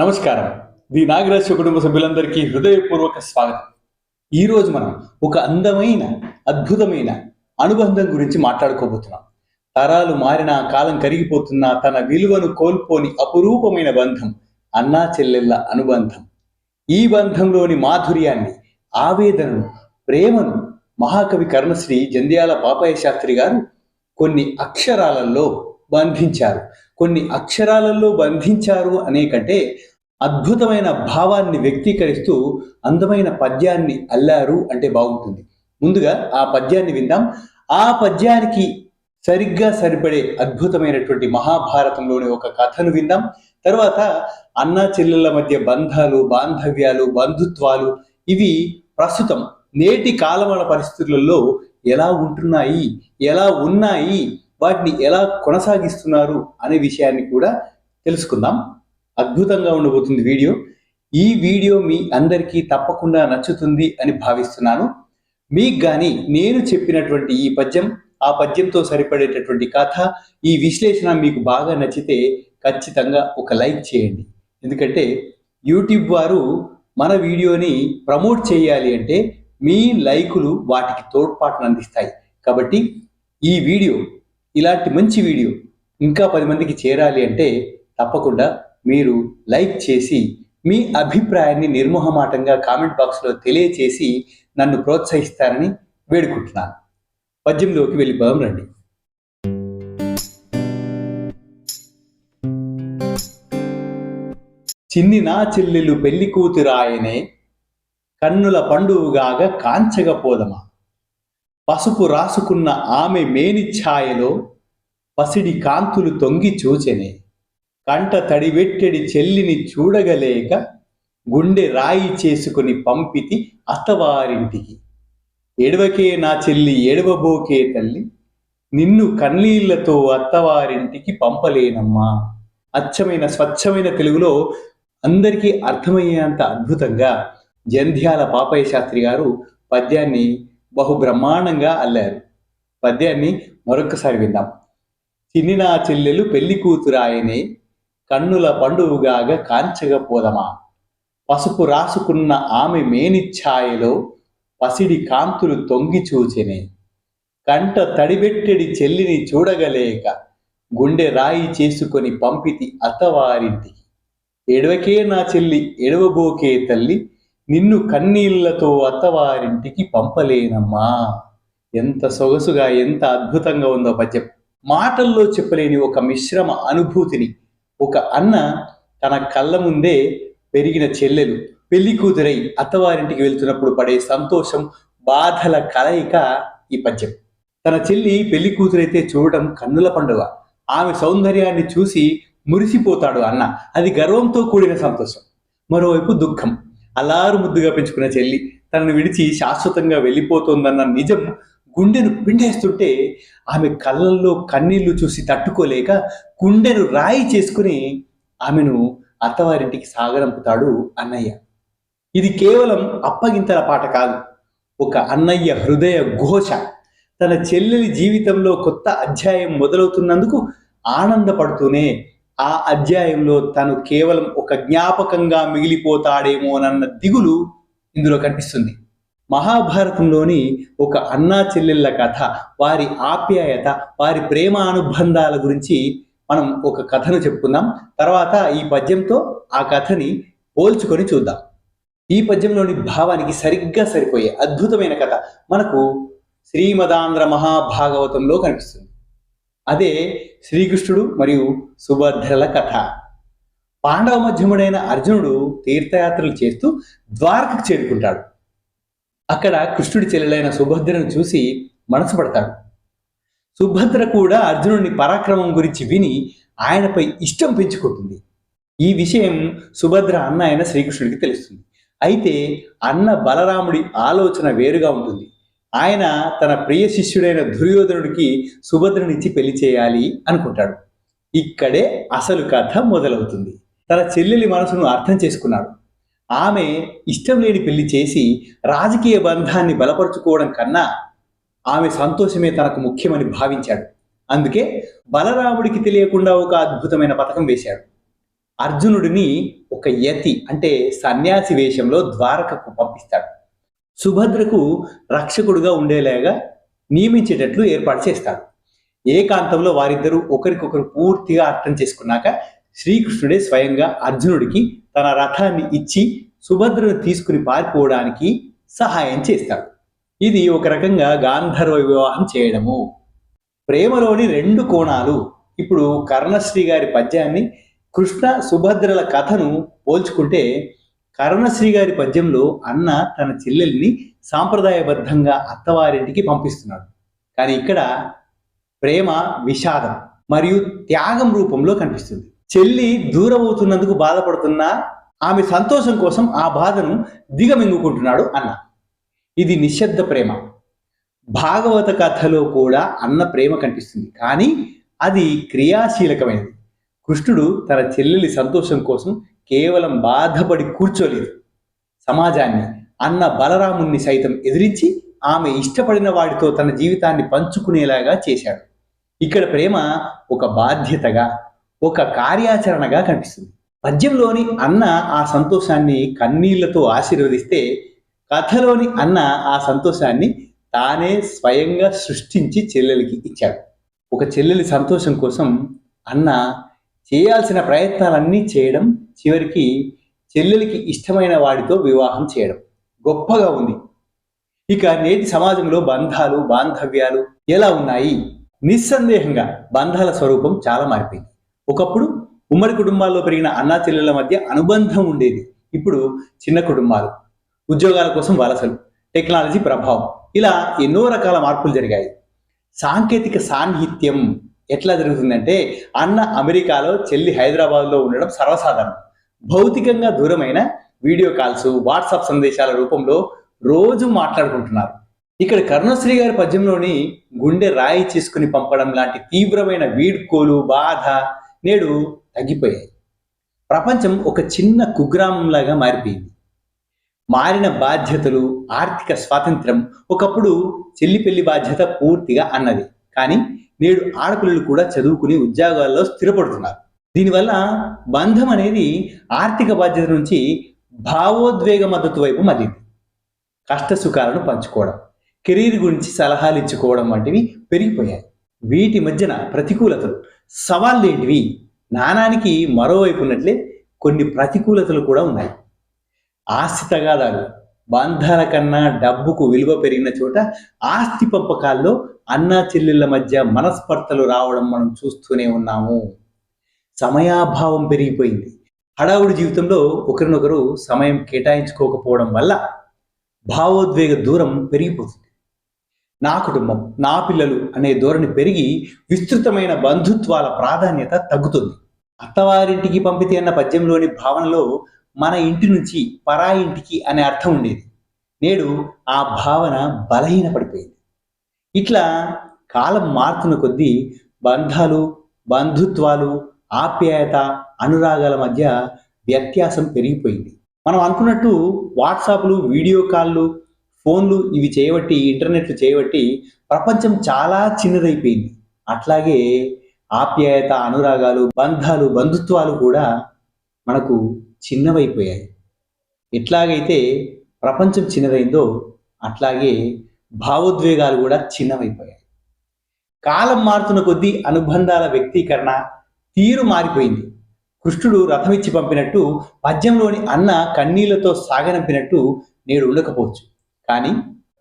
నమస్కారం. ది నాగరాజు కుటుంబ సభ్యులందరికీ హృదయపూర్వక స్వాగతం. ఈ రోజు మనం ఒక అందమైన అద్భుతమైన అనుబంధం గురించి మాట్లాడుకోబోతున్నాం. తరాలు మారిన కాలం కరిగిపోతున్న తన విలువను కోల్పోని అపురూపమైన బంధం అన్నా చెల్లెళ్ళ అనుబంధం. ఈ బంధంలోని మాధుర్యాన్ని ఆవేదనను ప్రేమను మహాకవి కర్ణశ్రీ జంధ్యాల పాపయ్య శాస్త్రి గారు కొన్ని అక్షరాలలో బంధించారు. కొన్ని అక్షరాలలో బంధించారు అనే కంటే అద్భుతమైన భావాన్ని వ్యక్తీకరిస్తూ అందమైన పద్యాన్ని అల్లారు అంటే బాగుంటుంది. ముందుగా ఆ పద్యాన్ని విందాం. ఆ పద్యానికి సరిగ్గా సరిపడే అద్భుతమైనటువంటి మహాభారతంలోని ఒక కథను విందాం. తర్వాత అన్నా చెల్లెల మధ్య బంధాలు బాంధవ్యాలు బంధుత్వాలు ఇవి ప్రస్తుతం నేటి కాలమాన పరిస్థితులలో ఎలా ఉంటున్నాయి? ఎలా ఉన్నాయి? వాటిని ఎలా కొనసాగిస్తున్నారు అనే విషయాన్ని కూడా తెలుసుకుందాం. అద్భుతంగా ఉండబోతుంది వీడియో. ఈ వీడియో మీ అందరికీ తప్పకుండా నచ్చుతుంది అని భావిస్తున్నాను. మీకు కానీ నేను చెప్పినటువంటి ఈ పద్యం ఆ పద్యంతో సరిపడేటటువంటి కథ ఈ విశ్లేషణ మీకు బాగా నచ్చితే ఖచ్చితంగా ఒక లైక్ చేయండి. ఎందుకంటే యూట్యూబ్ వారు మన వీడియోని ప్రమోట్ చేయాలి అంటే మీ లైకులు వాటికి తోడ్పాటును అందిస్తాయి. కాబట్టి ఈ వీడియో ఇలాంటి మంచి వీడియో ఇంకా పది మందికి చేరాలి అంటే తప్పకుండా మీరు లైక్ చేసి మీ అభిప్రాయాన్ని నిర్మోహమాటంగా కామెంట్ బాక్స్లో తెలియచేసి నన్ను ప్రోత్సహిస్తారని వేడుకుంటున్నాను. పద్యంలోకి వెళ్ళిపోదాం రండి. చిన్ని నా చెల్లెలు పెళ్ళి కూతురాయనే కన్నుల పండువుగాగా కాంచగపోదమా పసుపు రాసుకున్న ఆమె మేని ఛాయలో పసిడి కాంతులు తొంగి చూచెనే. కంట తడివెట్టెడి చెల్లిని చూడగలేక గుండె రాయి చేసుకుని పంపితి అత్తవారింటికి. ఎడవకే నా చెల్లి ఎడవబోకే తల్లి నిన్ను కన్నీళ్ళతో అత్తవారింటికి పంపలేనమ్మా. అచ్చమైన స్వచ్ఛమైన తెలుగులో అందరికీ అర్థమయ్యేంత అద్భుతంగా జంధ్యాల పాపయ్య శాస్త్రి గారు పద్యాన్ని బహు బ్రహ్మాండంగా అల్లారు. పద్యాన్ని మరొకసారి విందాం. చిన్ని నా చెల్లెలు పెళ్ళి కూతురాయనే కన్నుల పండువుగాగా కాంచగపోదమా పసుపు రాసుకున్న ఆమె మేనిఛాయలో పసిడి కాంతులు తొంగి చూచెనే. కంట తడిబెట్టెడి చెల్లిని చూడగలేక గుండె రాయి చేసుకొని పంపితి అత్తవారింటికి. ఎడవకే నా చెల్లి ఎడవబోకే తల్లి నిన్ను కన్నీళ్ళతో అత్తవారింటికి పంపలేనమ్మా. ఎంత సొగసుగా ఎంత అద్భుతంగా ఉందో పద్యం మాటల్లో చెప్పలేని ఒక మిశ్రమ అనుభూతిని ఒక అన్న తన కళ్ళ ముందే పెరిగిన చెల్లెలు పెళ్ళి కూతురై అత్తవారింటికి వెళ్తున్నప్పుడు పడే సంతోషం బాధల కలయిక ఈ పద్యం. తన చెల్లి పెళ్ళి కూతురైతే చూడటం కన్నుల పండుగ. ఆమె సౌందర్యాన్ని చూసి మురిసిపోతాడు అన్న. అది గర్వంతో కూడిన సంతోషం. మరోవైపు దుఃఖం. అలారు ముద్దుగా పెంచుకున్న చెల్లి తనను విడిచి శాశ్వతంగా వెళ్ళిపోతోందన్న నిజం గుండెను పిండేస్తుంటే ఆమె కళ్ళల్లో కన్నీళ్ళు చూసి తట్టుకోలేక గుండెను రాయి చేసుకుని ఆమెను అత్తవారింటికి సాగరంపుతాడు అన్నయ్య. ఇది కేవలం అప్పగింతల పాట కాదు ఒక అన్నయ్య హృదయ ఘోష. తన చెల్లెలి జీవితంలో కొత్త అధ్యాయం మొదలవుతున్నందుకు ఆనందపడుతూనే ఆ అధ్యాయంలో తను కేవలం ఒక జ్ఞాపకంగా మిగిలిపోతాడేమోనన్న దిగులు ఇందులో కనిపిస్తుంది. మహాభారతంలోని ఒక అన్నా చెల్లెళ్ళ కథ వారి ఆప్యాయత వారి ప్రేమ అనుబంధాల గురించి మనం ఒక కథను చెప్పుకుందాం. తర్వాత ఈ పద్యంతో ఆ కథని పోల్చుకొని చూద్దాం. ఈ పద్యంలోని భావానికి సరిగ్గా సరిపోయే అద్భుతమైన కథ మనకు శ్రీమదాంధ్ర మహాభాగవతంలో కనిపిస్తుంది. అదే శ్రీకృష్ణుడు మరియు సుభద్రల కథ పాండవ మధ్యముడైన అర్జునుడు తీర్థయాత్రలు చేస్తూ ద్వారకకు చేరుకుంటాడు. అక్కడ కృష్ణుడి చెల్లెలైన సుభద్రను చూసి మనసు పడతాడు. సుభద్ర కూడా అర్జునుడిని పరాక్రమం గురించి విని ఆయనపై ఇష్టం పెంచుకుంటుంది. ఈ విషయం సుభద్ర అన్న అయిన శ్రీకృష్ణుడికి తెలుస్తుంది. అయితే అన్న బలరాముడి ఆలోచన వేరుగా ఉంటుంది. ఆయన తన ప్రియ శిష్యుడైన దుర్యోధనుడికి సుభద్రనిచ్చి పెళ్ళి చేయాలి అనుకుంటాడు. ఇక్కడే అసలు కథ మొదలవుతుంది. తన చెల్లెలి మనసును అర్థం చేసుకున్నాడు. ఆమె ఇష్టం లేని పెళ్ళి చేసి రాజకీయ బంధాన్ని బలపరుచుకోవడం కన్నా ఆమె సంతోషమే తనకు ముఖ్యమని భావించాడు. అందుకే బలరాముడికి తెలియకుండా ఒక అద్భుతమైన పథకం వేశాడు. అర్జునుడిని ఒక యతి అంటే సన్యాసి వేషంలో ద్వారకకు పంపిస్తాడు. సుభద్రకు రక్షకుడుగా ఉండేలాగా నియమించేటట్లు ఏర్పాటు చేస్తాడు. ఏకాంతంలో వారిద్దరూ ఒకరికొకరు పూర్తిగా అర్థం చేసుకున్నాక శ్రీకృష్ణుడే స్వయంగా అర్జునుడికి తన రథాన్ని ఇచ్చి సుభద్రను తీసుకుని పారిపోవడానికి సహాయం చేస్తాడు. ఇది ఒక రకంగా గాంధర్వ వివాహం చేయడము. ప్రేమలోని రెండు కోణాలు. ఇప్పుడు కర్ణశ్రీ గారి పద్యాన్ని కృష్ణ సుభద్రల కథను పోల్చుకుంటే కర్ణశ్రీ గారి పద్యంలో అన్న తన చెల్లెల్ని సాంప్రదాయబద్ధంగా అత్తవారింటికి పంపిస్తున్నాడు. కానీ ఇక్కడ ప్రేమ విషాదం మరియు త్యాగం రూపంలో కనిపిస్తుంది. చెల్లి దూరం అవుతున్నందుకు బాధపడుతున్న ఆమె సంతోషం కోసం ఆ బాధను దిగమింగుకుంటున్నాడు అన్న. ఇది నిశ్శబ్ద ప్రేమ. భాగవత కథలో కూడా అన్న ప్రేమ కనిపిస్తుంది. కానీ అది క్రియాశీలకమైనది. కృష్ణుడు తన చెల్లెలి సంతోషం కోసం కేవలం బాధపడి కూర్చోలేదు. సమాజాన్ని అన్న బలరాముణ్ణి సైతం ఎదిరించి ఆమె ఇష్టపడిన వాడితో తన జీవితాన్ని పంచుకునేలాగా చేశాడు. ఇక్కడ ప్రేమ ఒక బాధ్యతగా ఒక కార్యాచరణగా కనిపిస్తుంది. పద్యంలోని అన్న ఆ సంతోషాన్ని కన్నీళ్ళతో ఆశీర్వదిస్తే కథలోని అన్న ఆ సంతోషాన్ని తానే స్వయంగా సృష్టించి చెల్లెలికి ఇచ్చాడు. ఒక చెల్లెలి సంతోషం కోసం అన్న చేయాల్సిన ప్రయత్నాలన్నీ చేయడం చివరికి చెల్లెలికి ఇష్టమైన వాడితో వివాహం చేయడం. గొప్పగా ఉంది. ఇక నేటి సమాజంలో బంధాలు బాంధవ్యాలు ఎలా ఉన్నాయి? నిస్సందేహంగా బంధాల స్వరూపం చాలా మారిపోయింది. ఒకప్పుడు ఉమ్మడి కుటుంబాల్లో పెరిగిన అన్నా చెల్లెల మధ్య అనుబంధం ఉండేది. ఇప్పుడు చిన్న కుటుంబాలు ఉద్యోగాల కోసం వలసలు టెక్నాలజీ ప్రభావం ఇలా ఎన్నో రకాల మార్పులు జరిగాయి. సాంకేతిక సాన్నిహిత్యం ఎట్లా జరుగుతుందంటే అన్న అమెరికాలో చెల్లి హైదరాబాద్లో ఉండడం సర్వసాధారణం. భౌతికంగా దూరమైన వీడియో కాల్స్ వాట్సాప్ సందేశాల రూపంలో రోజు మాట్లాడుకుంటున్నారు. ఇక్కడ కరుణశ్రీ గారి పద్యంలోని గుండె రాయి చేసుకుని పంపడం లాంటి తీవ్రమైన వీడ్కోలు బాధ నేడు తగ్గిపోయాయి. ప్రపంచం ఒక చిన్న కుగ్రామంలాగా మారిపోయింది. మారిన బాధ్యతలు ఆర్థిక స్వాతంత్రం ఒకప్పుడు చెల్లి పెళ్ళి బాధ్యత పూర్తిగా అన్నది. కానీ నేడు ఆడపిల్లలు కూడా చదువుకుని ఉద్యోగాల్లో స్థిరపడుతున్నారు. దీనివల్ల బంధం అనేది ఆర్థిక బాధ్యత నుంచి భావోద్వేగ మద్దతు వైపు మళ్ళింది. కష్ట సుఖాలను పంచుకోవడం. కెరీర్ గురించి సలహాలు ఇచ్చుకోవడం వంటివి పెరిగిపోయాయి. వీటి మధ్యన ప్రతికూలతలు. సవాళ్ళు ఏంటివి నాణానికి మరోవైపు ఉన్నట్లే కొన్ని ప్రతికూలతలు కూడా ఉన్నాయి. ఆస్తి తగాదాలు. బంధాల కన్నా డబ్బుకు విలువ పెరిగిన చోట ఆస్తి పంపకాల్లో అన్నా చెల్లెళ్ళ మధ్య మనస్పర్ధలు రావడం మనం చూస్తూనే ఉన్నాము. సమయాభావం పెరిగిపోయింది. హడావుడి జీవితంలో ఒకరినొకరు సమయం కేటాయించుకోకపోవడం వల్ల భావోద్వేగ దూరం పెరిగిపోతుంది. నా కుటుంబం నా పిల్లలు అనే ధోరణి పెరిగి విస్తృతమైన బంధుత్వాల ప్రాధాన్యత తగ్గుతుంది. అత్తవారింటికి పంపితే అన్న పద్యంలోని భావనలో మన ఇంటి నుంచి పరా ఇంటికి అనే అర్థం ఉండేది. నేడు ఆ భావన బలహీనపడిపోయింది. ఇట్లా కాలం మారుతున్న కొద్దీ బంధాలు బంధుత్వాలు ఆప్యాయత అనురాగాల మధ్య వ్యత్యాసం పెరిగిపోయింది. మనం అనుకున్నట్టు వాట్సాప్లు వీడియో కాళ్ళు ఫోన్లు ఇవి చేయబట్టి ఇంటర్నెట్లు చేయబట్టి ప్రపంచం చాలా చిన్నదైపోయింది. అట్లాగే ఆప్యాయత అనురాగాలు బంధాలు బంధుత్వాలు కూడా మనకు చిన్నవైపోయాయి. ఎట్లాగైతే ప్రపంచం చిన్నదైందో అట్లాగే భావోద్వేగాలు కూడా చిన్నవైపోయాయి. కాలం మారుతున్న కొద్దీ అనుబంధాల వ్యక్తీకరణ తీరు మారిపోయింది. కృష్ణుడు రథమిచ్చి పంపినట్టు పద్యంలోని అన్న కన్నీళ్ళతో సాగనంపినట్టు నేడు ఉండకపోవచ్చు. కానీ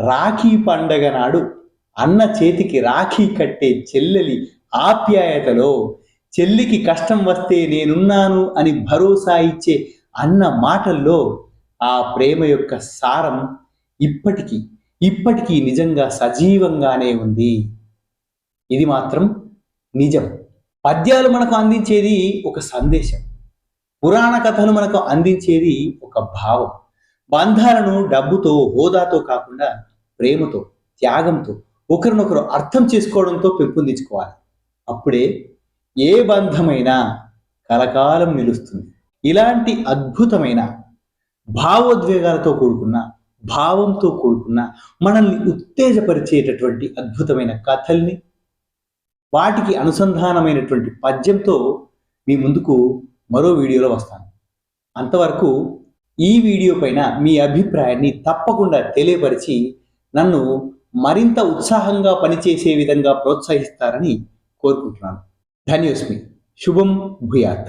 రాఖీ పండగ నాడు అన్న చేతికి రాఖీ కట్టే చెల్లెలి ఆప్యాయతలో చెల్లికి కష్టం వస్తే నేనున్నాను అని భరోసా ఇచ్చే అన్న మాటల్లో ఆ ప్రేమ యొక్క సారం ఇప్పటికీ ఇప్పటికీ నిజంగా సజీవంగానే ఉంది. ఇది మాత్రం నిజం. పద్యాలు మనకు అందించేది ఒక సందేశం. పురాణ కథలు మనకు అందించేది ఒక భావం. బంధాలను డబ్బుతో హోదాతో కాకుండా ప్రేమతో త్యాగంతో ఒకరినొకరు అర్థం చేసుకోవడంతో పెంపొందించుకోవాలి. అప్పుడే ఏ బంధమైనా కలకాలం నిలుస్తుంది. ఇలాంటి అద్భుతమైన భావోద్వేగాలతో కూడుకున్న భావంతో కూడుకున్న మనల్ని ఉత్తేజపరిచేటటువంటి అద్భుతమైన కథల్ని వాటికి అనుసంధానమైనటువంటి పద్యంతో మీ ముందుకు మరో వీడియోలో వస్తాను. అంతవరకు ఈ వీడియో పైన మీ అభిప్రాయాన్ని తప్పకుండా తెలియపరిచి నన్ను మరింత ఉత్సాహంగా పనిచేసే విధంగా ప్రోత్సహిస్తారని కోరుకుంటున్నాను. ధన్యోస్మి. శుభం భూయాత్.